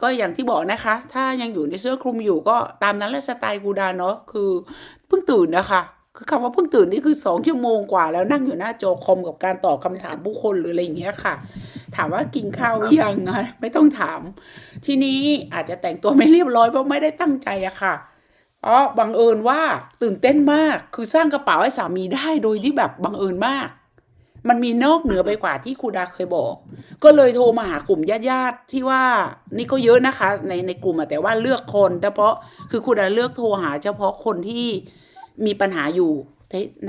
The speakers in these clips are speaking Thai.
ก็อย่างที่บอกนะคะ ถ้ายังอยู่ในเสื้อคลุมอยู่ก็ตามนั้นแหละสไตล์กูดาเนาะคือเพิ่งตื่นนะคะคือคำว่าเพิ่งตื่นนี่คือสองชั่วโมงกว่าแล้วนั่งอยู่หน้าจอคอมกับการตอบคำถามผู้คนหรืออะไรอย่างเงี้ยค่ะ ถามว่ากินข้าวยังอะไม่ต้องถาม ทีนี้อาจจะแต่งตัวไม่เรียบร้อยเพราะไม่ได้ตั้งใจอะค่ะเพราะบังเอิญว่าตื่นเต้นมาก คือสร้างกระเป๋าให้สามีได้โดยที่แบบบังเอิญมาก มันมีนอกเหนือไปกว่าที่ครูดาเคยบอก ก็เลยโทรมาหากลุ่มญาติๆที่ว่านี่ก็เยอะนะคะ ในในกลุ่มอะแต่ว่าเลือกคนเฉพาะคือครูดาเลือกโทรหา เฉพาะคนที่มีปัญหาอยู่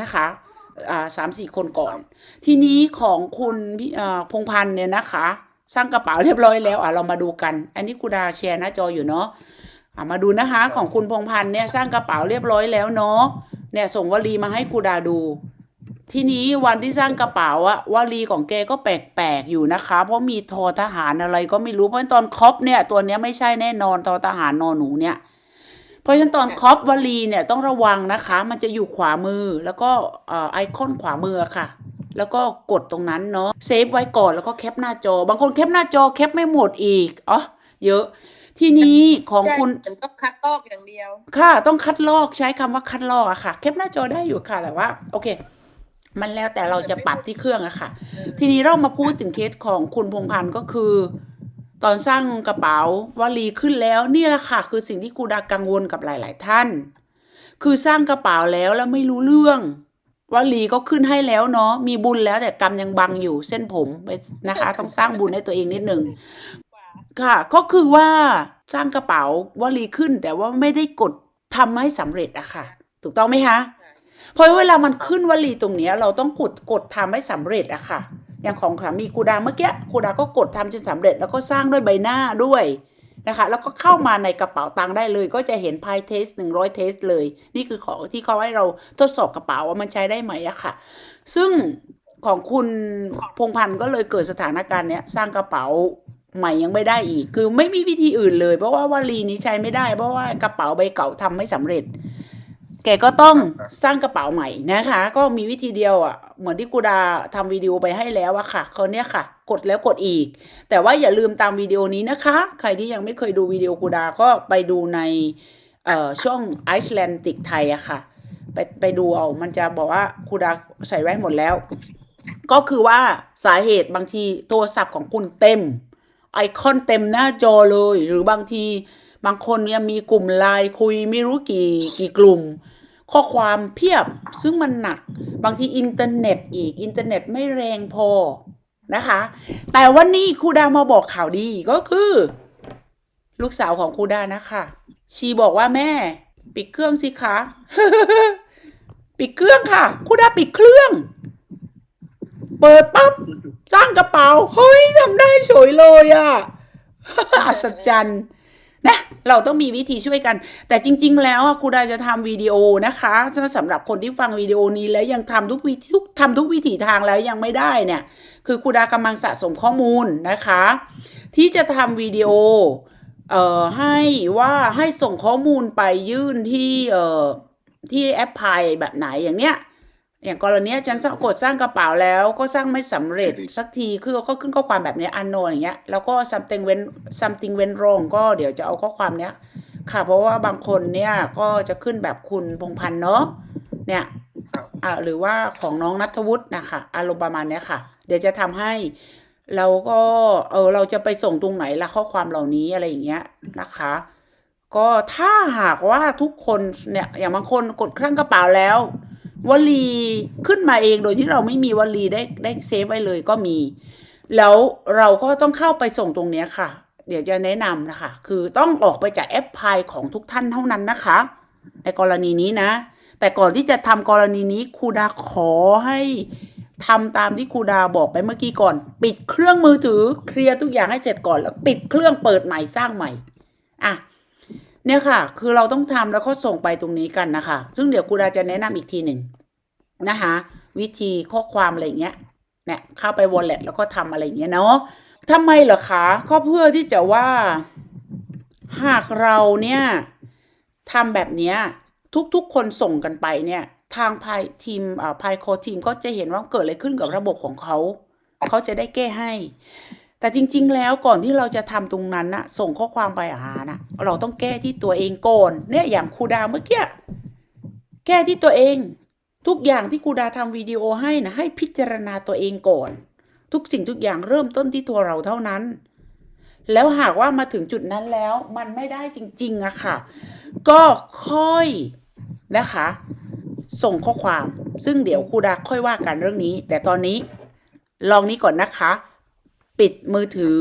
นะคะสามสี่คนก่อน ทีนี้ของคุณพงพันธ์เนี่ยนะคะ สร้างกระเป๋าเรียบร้อยแล้วอะเรามาดูกัน อันนี้ครูดาแชร์หน้าจออยู่เนาะะมาดูนะคะของคุณพงพันธ์เนี่ยสร้างกระเป๋าเรียบร้อยแล้วเนาะเนี่ยส่งวลีมาให้ครูดาดู ทีนี้วันที่สร้างกระเป๋าอะวลีของแกก็แปลกๆอยู่นะคะ เพราะมีทอทหารอะไรก็ไม่รู้เพราะตอนครอปเนี่ยตัวเนี้ยไม่ใช่แน่นอนทอทหารนอหนูเนี่ย เพราะฉะนั้นตอนครอปวลีเนี่ยต้องระวังนะคะ มันจะอยู่ขวามือแล้วก็เอ่อไอคอนขวามือค่ะ แล้วก็กดตรงนั้นเนาะเซฟไว้ก่อนแล้วก็แคปหน้าจอ บางคนแคปหน้าจอแคปไม่หมดอีกอ๋อเยอะทีนี้ของคุณใช่มันต้องคัดลอกอย่างเดียว ค่ะ ต้องคัดลอกใช้คำว่าคัดลอกอะค่ะ แคปหน้าจอได้อยู่ค่ะแต่ว่า โอเค มันแล้วแต่เราจะปรับที่เครื่องอะค่ะ ทีนี้เรามาพูดถึงเคสของคุณพงพันธ์ก็คือ ตอนสร้างกระเป๋าวลีขึ้นแล้วนี่แหละค่ะ คือสิ่งที่ครูดากังวลกับหลาย ๆ ท่าน คือสร้างกระเป๋าแล้วแล้วไม่รู้เรื่องวลีก็ขึ้นให้แล้วเนาะมีบุญแล้วแต่กรรมยังบังอยู่เส้นผมไปนะคะ ต้องสร้างบุญให้ตัวเองนิดหนึ่งค่ะ ก็คือว่าสร้างกระเป๋าวลีขึ้นแต่ว่าไม่ได้กดทำให้สำเร็จอะค่ะ ถูกต้องไหมคะ เพราะเวลามันขึ้นวลีตรงเนี้ยเราต้องกดกดทำให้สำเร็จอะค่ะ อย่างของสามีครูดาเมื่อกี้ครูดาก็กดทำจนสำเร็จ แล้วก็สร้างด้วยใบหน้าด้วยนะคะ แล้วก็เข้ามาในกระเป๋าตังค์ได้เลย ก็จะเห็นพายเทสหนึ่งร้อยเทสเลย นี่คือของที่เขาให้เราทดสอบกระเป๋าว่ามันใช้ได้ไหมอะค่ะ ซึ่งของคุณพงพันธ์ก็เลยเกิดสถานการณ์เนี้ยสร้างกระเป๋าใหม่ยังไม่ได้อีก คือไม่มีวิธีอื่นเลย เพราะว่าวลีนี้ใช้ไม่ได้ เพราะว่ากระเป๋าใบเก่าทำไม่สำเร็จ แกก็ต้องสร้างกระเป๋าใหม่นะคะ ก็มีวิธีเดียวอะ เหมือนที่กูดาทำวิดีโอไปให้แล้วอะค่ะเขาเนี้ยค่ะ กดแล้วกดอีก แต่ว่าอย่าลืมตามวิดีโอนี้นะคะ ใครที่ยังไม่เคยดูวิดีโอกูดาก็ไปดูในเอ่อช่องไอซ์แลนติกไทยอะค่ะ ไปไปดูเอา มันจะบอกว่ากูดาใส่ไว้หมดแล้ว ก็คือว่าสาเหตุบางทีโทรศัพท์ของคุณเต็ม ไอคอนเต็มหน้าจอเลย หรือบางที บางคนเนี่ยมีกลุ่มไลน์คุยไม่รู้กี่กี่กลุ่ม ข้อความเพียบซึ่งมันหนัก บางทีอินเทอร์เน็ตอีกอินเทอร์เน็ตไม่แรงพอนะคะ แต่วันนี้ครูดามาบอกข่าวดีก็คือ ลูกสาวของครูดานะคะ ชีบอกว่าแม่ ปิดเครื่องสิคะปิดเครื่องค่ะครูดาปิดเครื่อง เปิดปั๊บสร้างกระเป๋า เฮ้ยทำได้เฉยเลยอะอัศจรรย์ นะเราต้องมีวิธีช่วยกัน แต่จริง ๆ แล้วครูดาจะทำวิดีโอนะคะสำหรับคนที่ฟังวิดีโอนี้แล้วยังทำทุกวิทุกทำทุกวิถีทางแล้วยังไม่ได้เนี่ย คือครูดากำลังสะสมข้อมูลนะคะ ที่จะทำวิดีโอเอ่อให้ว่าให้ส่งข้อมูลไปยื่นที่เอ่อที่แอปพลายแบบไหนอย่างเนี้ย อย่างกรณีเนี้ยฉันกดสร้างกระเป๋าแล้วก็สร้างไม่สำเร็จสักทีคือก็ขึ้นข้อความแบบเนี้อันโนอย่างเงี้ยแล้วก็ something went something went wrong ก็เดี๋ยวจะเอาข้อความเนี้ย ค่ะเพราะว่าบางคนเนี่ยก็จะขึ้นแบบคุณพงพันธ์เนาะเนี่ยครับอ่าหรือว่าของน้องนัทวุฒินะคะอารมณ์ประมาณเนี้ยค่ะ เดี๋ยวจะทำให้เราก็เออเราจะไปส่งตรงไหนละข้อความเหล่านี้อะไรอย่างเงี้ยนะคะก็ถ้าหากว่าทุกคนเนี่ยอย่างบางคนกดเครื่องกระเป๋าแล้ว วลีขึ้นมาเองโดยที่เราไม่มีวลีได้ได้เซฟไว้เลยก็มี แล้วเราก็ต้องเข้าไปส่งตรงนี้ค่ะ เดี๋ยวจะแนะนำนะคะ คือต้องออกไปจากแอปพลายของทุกท่านเท่านั้นนะคะ ในกรณีนี้นะ แต่ก่อนที่จะทำกรณีนี้ครูดาขอให้ทำตามที่ครูดาบอกไปเมื่อกี้ก่อน ปิดเครื่องมือถือเคลียร์ทุกอย่างให้เสร็จก่อนแล้ว ปิดเครื่องเปิดใหม่สร้างใหม่อะ เนี่ยค่ะ คือเราต้องทำแล้วก็ส่งไปตรงนี้กันนะคะ ซึ่งเดี๋ยวครูดาจะแนะนำอีกทีหนึ่งนะคะ วิธีข้อความอะไรเงี้ยเนี่ยเข้าไป wallet แล้วก็ทำอะไรเงี้ยเนาะทำไมเหรอคะก็เพื่อที่จะว่า หากเราเนี่ยทำแบบเนี้ยทุกๆคนส่งกันไปเนี่ยทางพายทีมอ่าพายโคทีมก็จะเห็นว่าเกิดอะไรขึ้นกับระบบของเขา เขาจะได้แก้ให้ แต่จริง ๆ แล้วก่อนที่เราจะทำตรงนั้นนะส่งข้อความไปหานะเราต้องแก้ที่ตัวเองก่อนเนี่ยอย่างครูดาเมื่อกี้แก้ที่ตัวเอง ทุกอย่างที่ครูดาทำวิดีโอให้นะให้พิจารณาตัวเองก่อน ทุกสิ่งทุกอย่างเริ่มต้นที่ตัวเราเท่านั้น แล้วหากว่ามาถึงจุดนั้นแล้วมันไม่ได้จริงๆอะค่ะ ก็ค่อยนะคะ ส่งข้อความ ซึ่งเดี๋ยวครูดาค่อยว่ากันเรื่องนี้ แต่ตอนนี้ลองนี้ก่อนนะคะ ปิดมือถือ